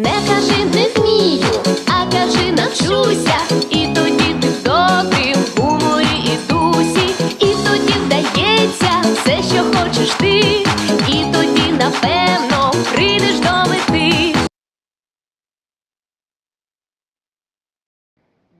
Не кажи не вмію, а кажи навчуся. І тоді ти в добрім гуморі і дусі, і тоді вдається все, що хочеш ти, і тоді напевно прийдеш до мети.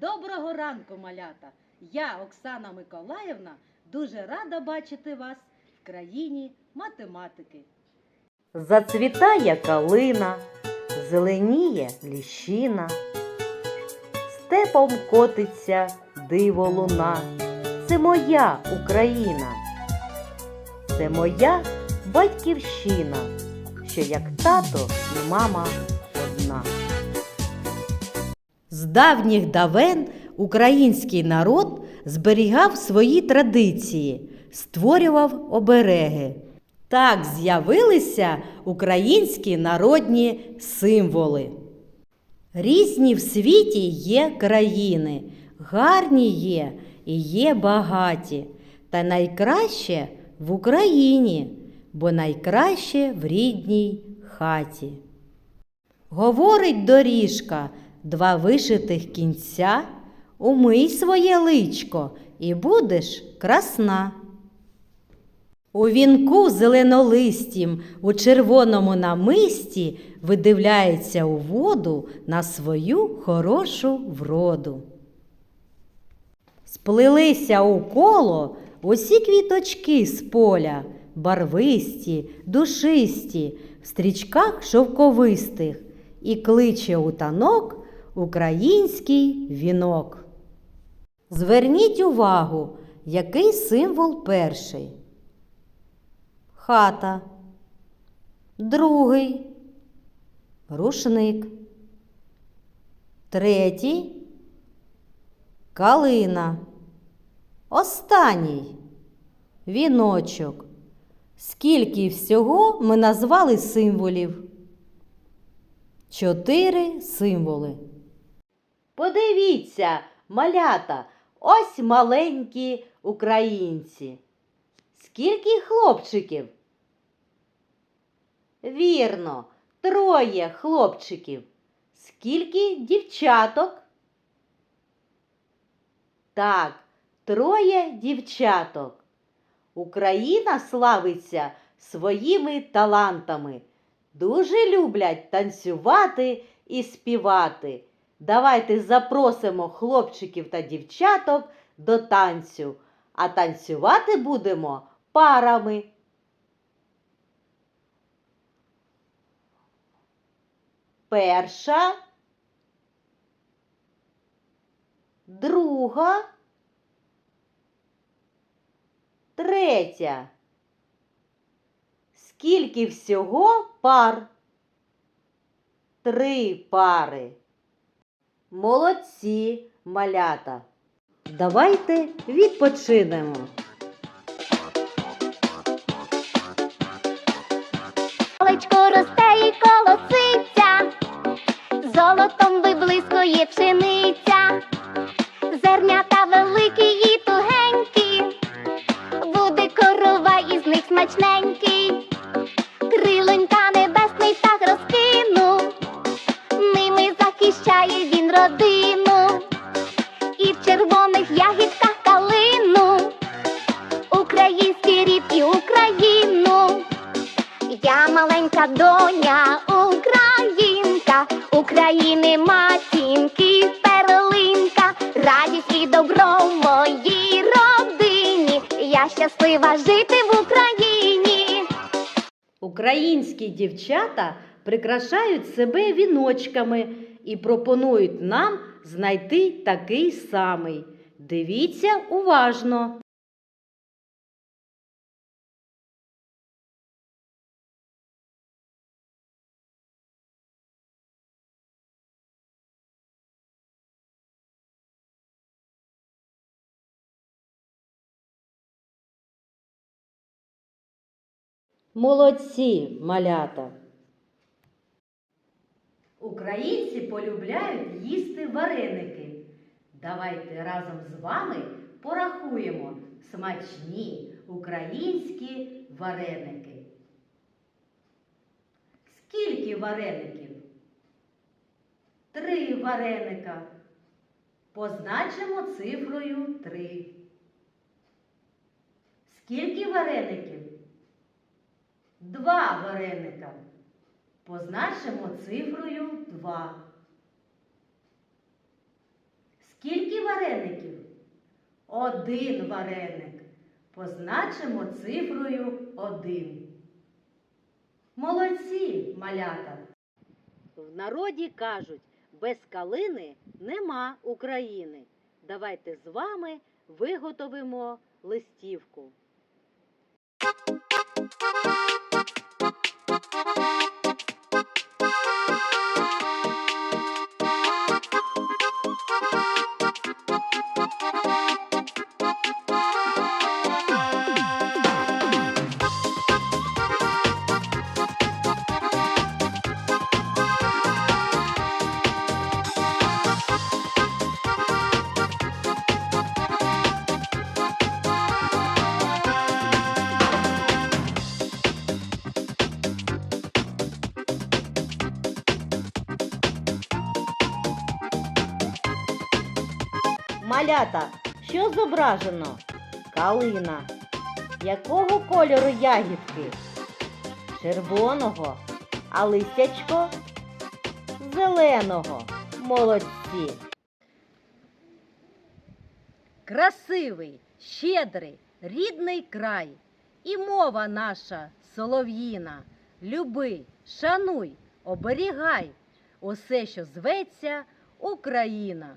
Доброго ранку, малята! Я, Оксана Миколаївна, дуже рада бачити вас в країні математики. Зацвітає калина, зеленіє ліщина, степом котиться диво луна. Це моя Україна, це моя батьківщина, що як тато і мама одна. З давніх давен український народ зберігав свої традиції, створював обереги. Так з'явилися українські народні символи. Різні в світі є країни, гарні є і є багаті, та найкраще в Україні, бо найкраще в рідній хаті. Говорить доріжка, два вишитих кінця, умий своє личко і будеш красна. У вінку зеленолистім, у червоному намисті видивляється у воду на свою хорошу вроду. Сплелися у коло усі квіточки з поля, барвисті, душисті, в стрічках шовковистих, і кличе у танок український вінок. Зверніть увагу, який символ перший. Хата. Другий. Рушник. Третій. Калина. Останній. Віночок. Скільки всього ми назвали символів? Чотири символи. Подивіться, малята, ось маленькі українці. Скільки хлопчиків? Вірно, троє хлопчиків. Скільки дівчаток? Так, троє дівчаток. Україна славиться своїми талантами. Дуже люблять танцювати і співати. Давайте запросимо хлопчиків та дівчаток до танцю, а танцювати будемо парами. Перша, друга, третя. Скільки всього пар? Три пари. Молодці, малята. Давайте відпочинемо. Виблискує пшениця, зернята великі і тугенькі, буде корова із них смачненький, крилонька небесний птах розкинув, ними захищає він родину, і в червоних ягідках калину, український рід і Україну. Я маленька доня, українка, України матінки, добро в моїй родині. Я щаслива жити в Україні. Українські дівчата прикрашають себе віночками і пропонують нам знайти такий самий. Дивіться уважно. Молодці, малята. Українці полюбляють їсти вареники. Давайте разом з вами порахуємо смачні українські вареники. Скільки вареників? три вареника. Позначимо цифрою три. Скільки вареників? Два вареника. Позначимо цифрою два. Скільки вареників? Один вареник. Позначимо цифрою один. Молодці, малята! В народі кажуть, без калини нема України. Давайте з вами виготовимо листівку. Bye. Малята, що зображено? Калина. Якого кольору ягідки? Червоного. А листячко? Зеленого. Молодці. Красивий, щедрий, рідний край. І мова наша солов'їна. Люби, шануй, оберігай усе, що зветься Україна.